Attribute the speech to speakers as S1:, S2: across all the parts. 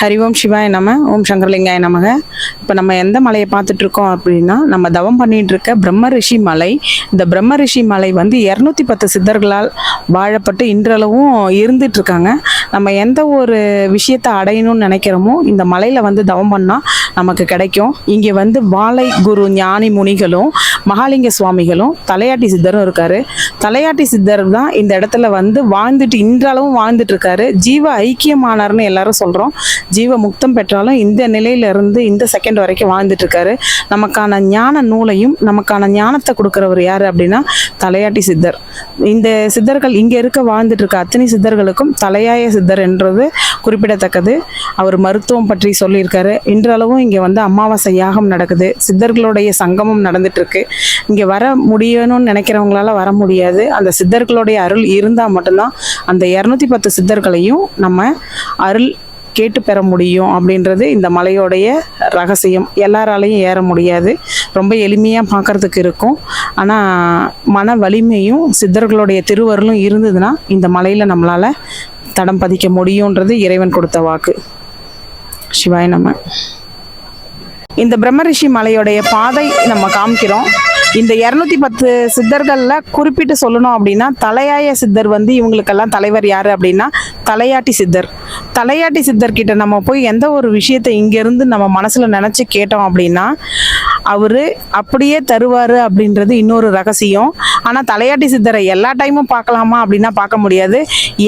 S1: ஹரி ஓம் சிவாய நம ஓம் சங்கரலிங்காய நமக. இப்போ நம்ம எந்த மலையை பார்த்துட்டு இருக்கோம் அப்படின்னா நம்ம தவம் பண்ணிட்டு இருக்க பிரம்ம ரிஷி மலை. இந்த பிரம்ம ரிஷி மலை வந்து இரநூத்தி பத்து சித்தர்களால் வாழப்பட்டு இன்றளவும் இருந்துட்டு இருக்காங்க நம்ம எந்த ஒரு விஷயத்தை அடையணும்னு நினைக்கிறோமோ இந்த மலையில் வந்து தவம் பண்ணால் நமக்கு கிடைக்கும். இங்கே வந்து வாழை குரு ஞானி முனிகளும் மகாலிங்க சுவாமிகளும் தலையாட்டி சித்தரும் இருக்காரு. தலையாட்டி சித்தர் தான் இந்த இடத்துல வந்து வாழ்ந்துட்டு இன்றளவும் வாழ்ந்துட்டு இருக்காரு ஜீவ ஐக்கியமானார்னு எல்லாரும் சொல்கிறோம் ஜீவ முக்தம் பெற்றாலும் இந்த நிலையில இருந்து இந்த செகண்ட் வரைக்கும் வாழ்ந்துட்டு இருக்காரு நமக்கான ஞான நூலையும் நமக்கான ஞானத்தை கொடுக்குறவர் யார் அப்படின்னா தலையாட்டி சித்தர். இந்த சித்தர்கள் இங்கே இருக்க வாழ்ந்துட்டு இருக்க அத்தனை சித்தர்களுக்கும் தலையாய சித்தர் என்றது குறிப்பிடத்தக்கது. அவர் மருத்துவம் பற்றி சொல்லியிருக்காரு. இன்றளவும் இங்கே வந்து அமாவாசை யாகம் நடக்குது. சித்தர்களுடைய சங்கமம் நடந்துட்டு இருக்கு இங்கே வர முடியணும்னு நினைக்கிறவங்களால வர முடியாது. அந்த சித்தர்களுடைய அருள் இருந்தால் மட்டும்தான் அந்த இரநூத்தி பத்து சித்தர்களையும் நம்ம அருள் கேட்டு பெற முடியும் அப்படின்றது இந்த மலையோடைய ரகசியம். எல்லாராலையும் ஏற முடியாது. ரொம்ப எளிமையாக பார்க்கறதுக்கு இருக்கும். ஆனால் மன வலிமையும் சித்தர்களுடைய திருவருளும் இருந்ததுன்னா இந்த மலையில் நம்மளால் தடம் பதிக்க முடியுன்றது இறைவன் கொடுத்த வாக்கு. சிவாய நம்ம இந்த பிரம்மரிஷி மலையோடைய பாதை நம்ம காமிக்கிறோம். இந்த இரநூத்தி பத்து சித்தர்களில் குறிப்பிட்டு சொல்லணும் அப்படின்னா தலையாய சித்தர் வந்து இவங்களுக்கெல்லாம் தலைவர் யார் அப்படின்னா தலையாட்டி சித்தர். தலையாட்டி சித்தர்கிட்ட நம்ம போய் எந்த ஒரு விஷயத்தை இங்கேருந்து நம்ம மனசில் நினச்சி கேட்டோம் அப்படின்னா அவர் அப்படியே தருவார் அப்படின்றது இன்னொரு ரகசியம். ஆனால் தலையாட்டி சித்தரை எல்லா டைமும் பார்க்கலாமா அப்படின்னா பார்க்க முடியாது.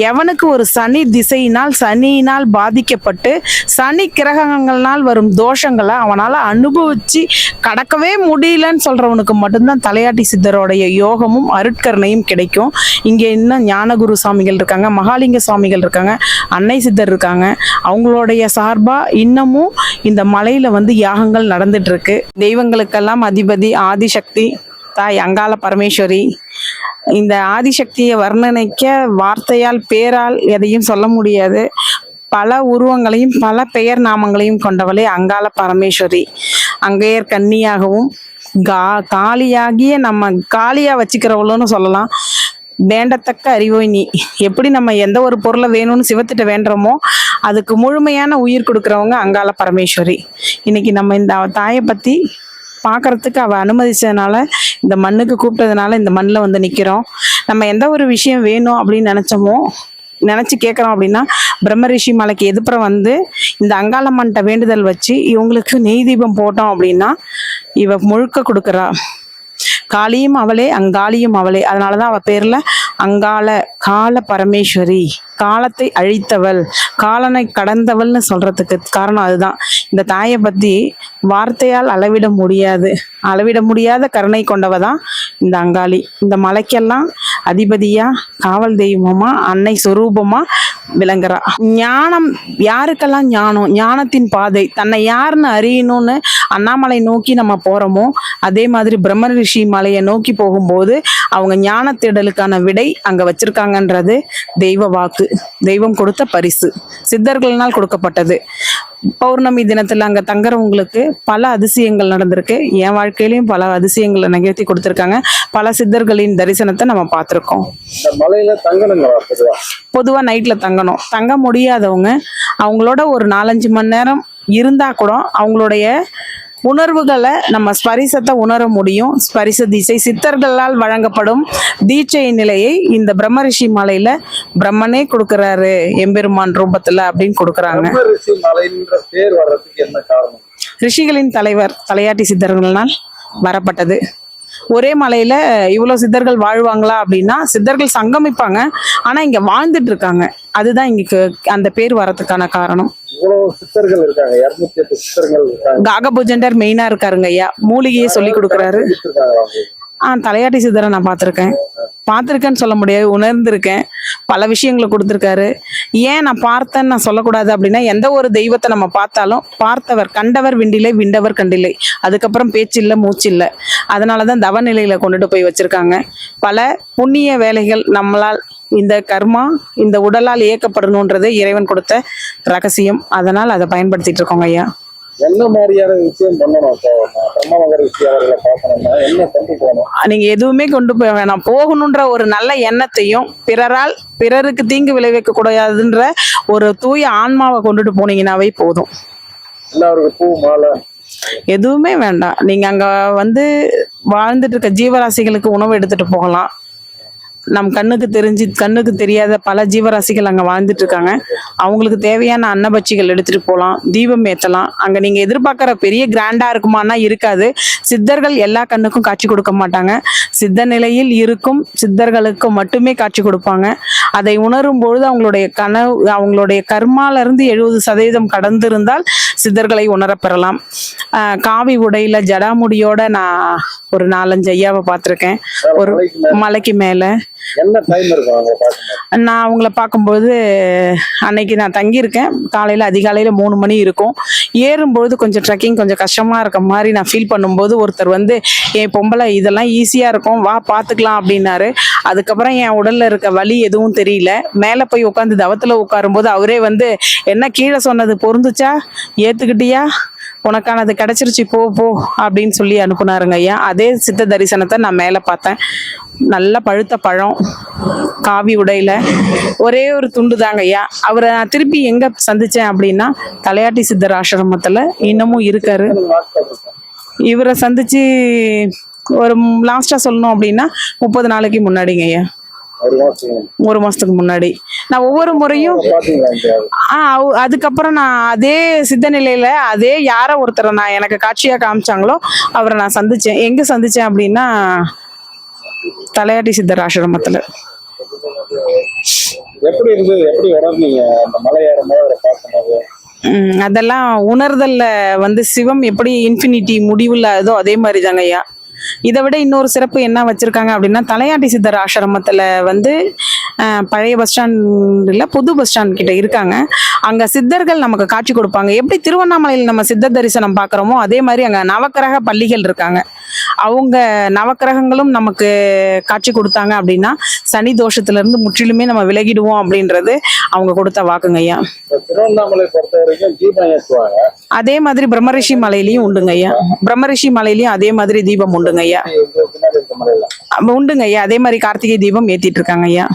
S1: எவனுக்கு ஒரு சனி திசையினால் சனியினால் பாதிக்கப்பட்டு சனி கிரகங்கள்னால் வரும் தோஷங்களை அவனால் அனுபவிச்சு கடக்கவே முடியலன்னு சொல்கிறவனுக்கு மட்டும்தான் தலையாட்டி சித்தரோடைய யோகமும் அருட்கருணையும் கிடைக்கும். இங்கே இன்னும் ஞானகுரு சாமிகள் இருக்காங்க மகாலிங்க சுவாமிகள் இருக்காங்க. அன்னை சித்தர் இருக்காங்க. அவங்களுடைய சார்பாக இன்னமும் இந்த மலையில் வந்து யாகங்கள் நடந்துட்டு இருக்கு தெய்வங்களுக்கெல்லாம் அதிபதி ஆதிசக்தி தாய் அங்காள பரமேஸ்வரி. இந்த ஆதிசக்தியை வர்ணனைக்க வார்த்தையால் பேரால் எதையும் சொல்ல முடியாது. பல உருவங்களையும் பல பெயர் நாமங்களையும் கொண்டவளே அங்காள பரமேஸ்வரி. அங்கையர் கன்னியாகவும் கா காளியாகிய நம்ம காளியா வச்சுக்கிறவளோன்னு சொல்லலாம். வேண்டத்தக்க அறிவோய் நீ. எப்படி நம்ம எந்த ஒரு பொருளை வேணும்னு சிவத்திட்ட வேண்டுறோமோ அதுக்கு முழுமையான உயிர் கொடுக்குறவங்க அங்காள பரமேஸ்வரி. இன்னைக்கு நம்ம இந்த அவ தாயை பற்றி பார்க்கறதுக்கு அவள் அனுமதிச்சதுனால இந்த மண்ணுக்கு கூப்பிட்டதுனால இந்த மண்ணில் வந்து நிற்கிறோம் நம்ம எந்த ஒரு விஷயம் வேணும் அப்படின்னு நினச்சோமோ நினச்சி கேட்குறோம் அப்படின்னா பிரம்மரிஷி மலைக்கு எதிர்ப்புறம் வந்து இந்த அங்காளம்மன்ட்ட வேண்டுதல் வச்சு இவங்களுக்கு நெய் தீபம் போட்டோம் அப்படின்னா இவ முழுக்க கொடுக்குறா. காளியும் அவளே அங்காளியும் அவளே. அதனால தான் அவள் பேரில் அங்காள கால பரமேஸ்வரி. காலத்தை அழித்தவள். காலனை கடந்தவள்னு சொல்றதுக்கு காரணம் அதுதான். இந்த தாயை பற்றி வார்த்தையால் அளவிட முடியாது. அளவிட முடியாத கருணை கொண்டவ தான் இந்த அங்காளி. இந்த மலைக்கெல்லாம் அதிபதியா காவல் தெய்வமா அன்னை சொரூபமா விளங்குறா. ஞானம் யாருக்கெல்லாம் ஞானம்? ஞானத்தின் பாதை. தன்னை யாருன்னு அறியணும்னு அண்ணாமலை நோக்கி நம்ம போறோமோ அதே மாதிரி பிரம்ம ரிஷி மலையை நோக்கி போகும்போது அவங்க ஞான தேடலுக்கான விடை அங்க வச்சிருக்காங்கன்றது தெய்வ வாக்கு. தெய்வம் கொடுத்த பரிசு. சித்தர்கள்னால் கொடுக்கப்பட்டது. பௌர்ணமி தினத்துல அங்க தங்குறவங்களுக்கு பல அதிசயங்கள் நடந்திருக்கு. என் வாழ்க்கையிலயும் பல அதிசயங்களை நிகழ்த்தி கொடுத்துருக்காங்க. பல சித்தர்களின் தரிசனத்தை நம்ம பார்த்துருக்கோம். பொதுவாக நைட்டில் தங்கணும். தங்க முடியாதவங்க அவங்களோட ஒரு நாலஞ்சு மணி நேரம் இருந்தால் கூட அவங்களுடைய உணர்வுகளை நம்ம ஸ்பரிசத்தை உணர முடியும். ஸ்பரிச திசை சித்தர்களால் வழங்கப்படும் தீட்சை நிலையை இந்த பிரம்மரிஷி மலையில பிரம்மனே கொடுக்கறாரு எம்பெருமான் ரூபத்துல அப்படின்னு கொடுக்கறாங்க.
S2: பிரம்ம ரிஷி
S1: ரிஷிகளின் தலைவர் தலையாட்டி சித்தர்களால் வரப்பட்டது. ஒரே மலையில இவ்வளோ சித்தர்கள் வாழ்வாங்களா அப்படின்னா சித்தர்கள் சங்கமிப்பாங்க. ஆனா இங்க வாழ்ந்துட்டு இருக்காங்க. அதுதான் இங்க அந்த பேர் வரதுக்கான காரணம்.
S2: சித்தர்கள் இருக்காங்க.
S1: காகபுஜண்டர் மெயினா இருக்காருங்க ஐயா. மூலிகையை சொல்லி கொடுக்குறாரு? ஆ தலையாட்டி சித்தரை நான் பார்த்துருக்கேன். பார்த்துருக்கேன்னு சொல்ல முடியாது. உணர்ந்திருக்கேன். பல விஷயங்களை கொடுத்துருக்காரு. ஏன் நான் பார்த்தேன்னு நான் சொல்லக்கூடாது அப்படின்னா எந்த ஒரு தெய்வத்தை நம்ம பார்த்தாலும் பார்த்தவர் கண்டவர் விண்டிலை விண்டவர் கண்டிலை. அதுக்கப்புறம் பேச்சு இல்லை மூச்சு இல்லை. அதனால தான் தவநிலையில கொண்டுட்டு போய் வச்சிருக்காங்க. பல புண்ணிய வேலைகள் நம்மளால் இந்த கர்மா இந்த உடலால் இயக்கப்படணுன்றது இறைவன் கொடுத்த ரகசியம். அதனால் அதை பயன்படுத்திட்டு இருக்கோங்க ஐயா.
S2: என்ன மாதிரியான விஷயம் பண்ணணும்? இப்போ நான் பிரம்ம ரிஷி அவர்களை பார்க்கணும்னா என்ன கொண்டு போகணும்?
S1: நீங்க எதுவுமே கொண்டு போய் வேணாம். போகணுன்ற ஒரு நல்ல எண்ணத்தையும் பிறரால் பிறருக்கு தீங்கு விளைவிக்க கூடாதுன்ற ஒரு தூய ஆன்மாவை கொண்டுட்டு போனீங்கன்னாவே போதும்.
S2: எல்லாருக்கும் பூ மாலை.
S1: எதுவுமே வேண்டாம். நீங்க அங்க வந்து வாழ்ந்துட்டு இருக்க ஜீவராசிகளுக்கு உணவு எடுத்துட்டு போகலாம். நம் கண்ணுக்கு தெரிஞ்சு கண்ணுக்கு தெரியாத பல ஜீவராசிகள் அங்க வாழ்ந்துட்டு இருக்காங்க அவங்களுக்கு தேவையான அன்னபட்சிகள் எடுத்துட்டு போகலாம் தீபம் ஏத்தலாம். அங்க நீங்க எதிர்பார்க்குற பெரிய கிராண்டா இருக்குமானா இருக்காது. சித்தர்கள் எல்லா கண்ணுக்கும் காட்சி கொடுக்க மாட்டாங்க. சித்த நிலையில் இருக்கும் சித்தர்களுக்கு மட்டுமே காட்சி கொடுப்பாங்க. அதை உணரும் பொழுது அவங்களுடைய கனவு அவங்களுடைய கர்மால இருந்து எழுபது சதவீதம் கடந்திருந்தால் சித்தர்களை உணரப் பெறலாம். ஆஹ் காவி உடையில ஜடாமுடியோட நான் ஒரு நாலஞ்சு ஐயாவை பார்த்துருக்கேன். ஒரு
S2: மலைக்கு மேல.
S1: மலைக்கு மேல.
S2: என்ன டைம் இருக்கும் அவங்களை
S1: நான் அவங்கள பார்க்கும்போது அன்னைக்கு நான் தங்கியிருக்கேன். காலையில் அதிகாலையில் மூணு மணி இருக்கும். ஏறும்பொழுது கொஞ்சம் ட்ரெக்கிங் கொஞ்சம் கஷ்டமாக இருக்க மாதிரி நான் ஃபீல் பண்ணும்போது ஒருத்தர் வந்து என் பொம்பளை இதெல்லாம் ஈஸியாக இருக்கும். வா பார்த்துக்கலாம் அப்படின்னாரு. அதுக்கப்புறம் என் உடலில் இருக்க வலி எதுவும் தெரியல. மேலே போய் உட்காந்து தவத்தில் உட்காரும்போது அவரே வந்து என்ன கீழே சொன்னது? பொருந்துச்சா? ஏற்றுக்கிட்டியா உனக்கானது கிடைச்சிருச்சு போ போ அப்படின்னு சொல்லி அனுப்புனாருங்க ஐயா. அதே சித்த தரிசனத்தை நான் மேலே பார்த்தேன். நல்ல பழுத்த பழம் காவி உடையில. ஒரே ஒரு துண்டு தாங்க ஐயா. அவரை நான் திருப்பி எங்க சந்திச்சேன் அப்படின்னா தலையாட்டி சித்தர் ஆசிரமத்துல இன்னமும் இருக்காரு. இவரை சந்திச்சு ஒரு லாஸ்டா சொல்லணும் அப்படின்னா முப்பது நாளைக்கு முன்னாடிங்க ஐயா.
S2: ஒரு
S1: மாசத்துக்கு முன்னாடி. நான் ஒவ்வொரு முறையும்
S2: பாத்தீங்களா எங்கேயாவது?
S1: ஆ அவ- அதுக்கப்புறம் நான் அதே சித்த நிலையில அதே யார ஒருத்தரை நான் எனக்கு காட்சியா காமிச்சாங்களோ அவரை நான் சந்திச்சேன். எங்க சந்திச்சேன் அப்படின்னா தலையாட்டி சித்தர் ஆசிரமத்துல.
S2: எப்படி இருந்து எப்படி உணர்ந்தீங்க அந்த மலை ஏறும்போது அவரை பார்க்கும்போது?
S1: ம், அதெல்லாம் உணர்தல்ல வந்து சிவம் எப்படி இன்ஃபினிட்டி முடிவுல அதோ அதே மாதிரி தாங்க ஐயா. இதை விட இன்னொரு சிறப்பு என்ன வச்சிருக்காங்க அப்படின்னா தலையாட்டி சித்தர் ஆசிரமத்தில் வந்து பழைய பஸ் ஸ்டாண்டில் புது பஸ் ஸ்டாண்ட் கிட்ட இருக்காங்க. அங்க சித்தர்கள் நமக்கு காட்சி கொடுப்பாங்க. எப்படி திருவண்ணாமலையில் நம்ம சித்தர் தரிசனம் பார்க்குறோமோ அதே மாதிரி அங்கே நவக்கிரக பள்ளிகள் இருக்காங்க. அவங்க நவக்கிரகங்களும் நமக்கு காட்சி கொடுத்தாங்க அப்படின்னா சனி தோஷத்துல இருந்து முற்றிலுமே நம்ம விலகிடுவோம் அப்படின்றது அவங்க கொடுத்த வாக்குங்க ஐயா.
S2: இப்போ திருவண்ணாமலை பொறுத்த வரைக்கும் தீபம் ஏற்றுவாங்க
S1: அதே மாதிரி பிரம்மரிஷி மலையிலயும் உண்டுங்க ஐயா. பிரம்மரிஷி மலையிலயும் அதே மாதிரி தீபம் உண்டுங்க ஐயா.
S2: இங்க பின்னாடி இருக்க மலையில.
S1: அப்ப உண்டுங்க ஐயா. அதே மாதிரி கார்த்திகை தீபம் ஏத்திட்டு இருக்காங்க ஐயா.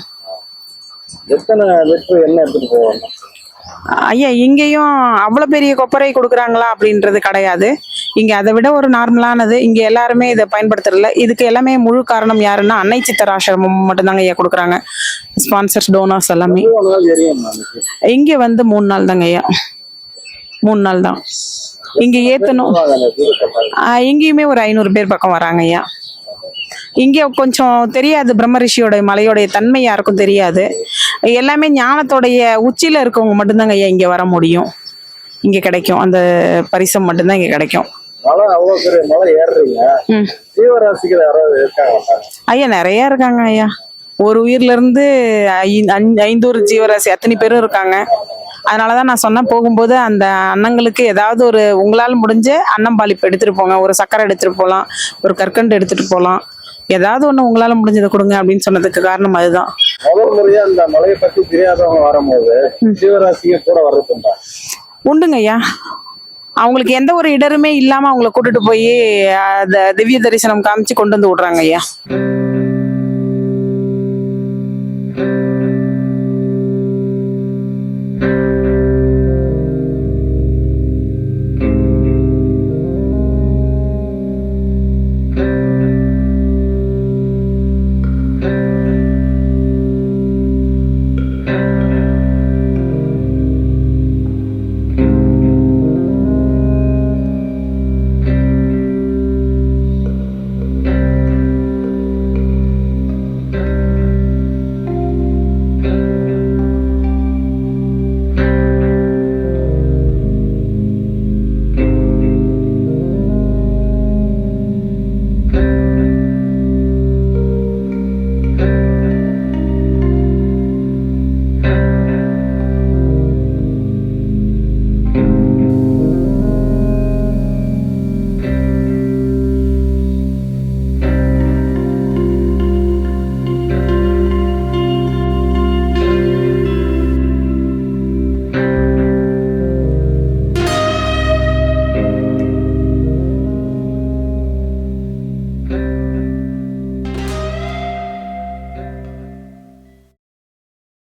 S2: எத்தனை லிட்டர் எண்ணெய் எடுத்துட்டு போவாங்க?
S1: ஐயா இங்கேயும் அவ்வளோ பெரிய கொப்பரை கொடுக்குறாங்களா அப்படின்றது கிடையாது. இங்க அதை விட ஒரு நார்மலானது. இங்க எல்லாருமே இதை பயன்படுத்துறதில்ல. இதுக்கு எல்லாமே முழு காரணம் யாருன்னா அன்னை சித்தர் ஆசிரமம் மட்டும்தாங்க ஐயா கொடுக்குறாங்க. ஸ்பான்சர்ஸ் டோனர்ஸ் எல்லாமே.
S2: இங்கே
S1: இங்க வந்து மூணு நாள் தாங்க ஐயா. மூணு நாள் தான். இங்க ஏத்தணும். இங்கேயுமே ஒரு ஐநூறு பேர் பக்கம் வராங்க ஐயா. இங்கே கொஞ்சம் தெரியாது பிரம்மரிஷியோட மலையோடைய தன்மை யாருக்கும் தெரியாது. எல்லாமே ஞானத்தோடைய உச்சியில இருக்கவங்க மட்டும்தாங்க ஐயா இங்க வர முடியும். இங்க கிடைக்கும். அந்த பரிசம் மட்டும்தான் இங்க கிடைக்கும்.
S2: மலை அவ்வளவு பெரிய மலை ஏறுறீங்க. ஜீவராசிகள் யாராவது இருக்காங்க
S1: ஐயா நிறைய இருக்காங்க ஐயா. ஒரு உயிர்ல இருந்து ஐந்தூறு ஜீவராசி அத்தனை பேரும் இருக்காங்க. அதனாலதான் நான் சொன்னேன் போகும்போது அந்த அன்னங்களுக்கு ஏதாவது ஒரு உங்களால் முடிஞ்ச அன்னம்பாளிப்பு எடுத்துட்டு போங்க. ஒரு சக்கரை எடுத்துட்டு போகலாம் ஒரு கற்கண்டு எடுத்துட்டு போகலாம் ஏதாவது ஒண்ணு உங்களால முடிஞ்சதை கொடுங்க அப்படின்னு சொன்னதுக்கு காரணம் அதுதான்.
S2: முதல் முறையா அந்த மலையை பத்தி தெரியாதவங்க வரும்போது ஜீவராசிங்க கூட வர்றதுண்டா?
S1: உண்டுங்க ஐயா. அவங்களுக்கு எந்த ஒரு இடருமே இல்லாம அவங்கள கூட்டிட்டு போய் அந்த திவ்ய தரிசனம் காமிச்சு கொண்டு வந்து விடுறாங்க ஐயா. Thank you.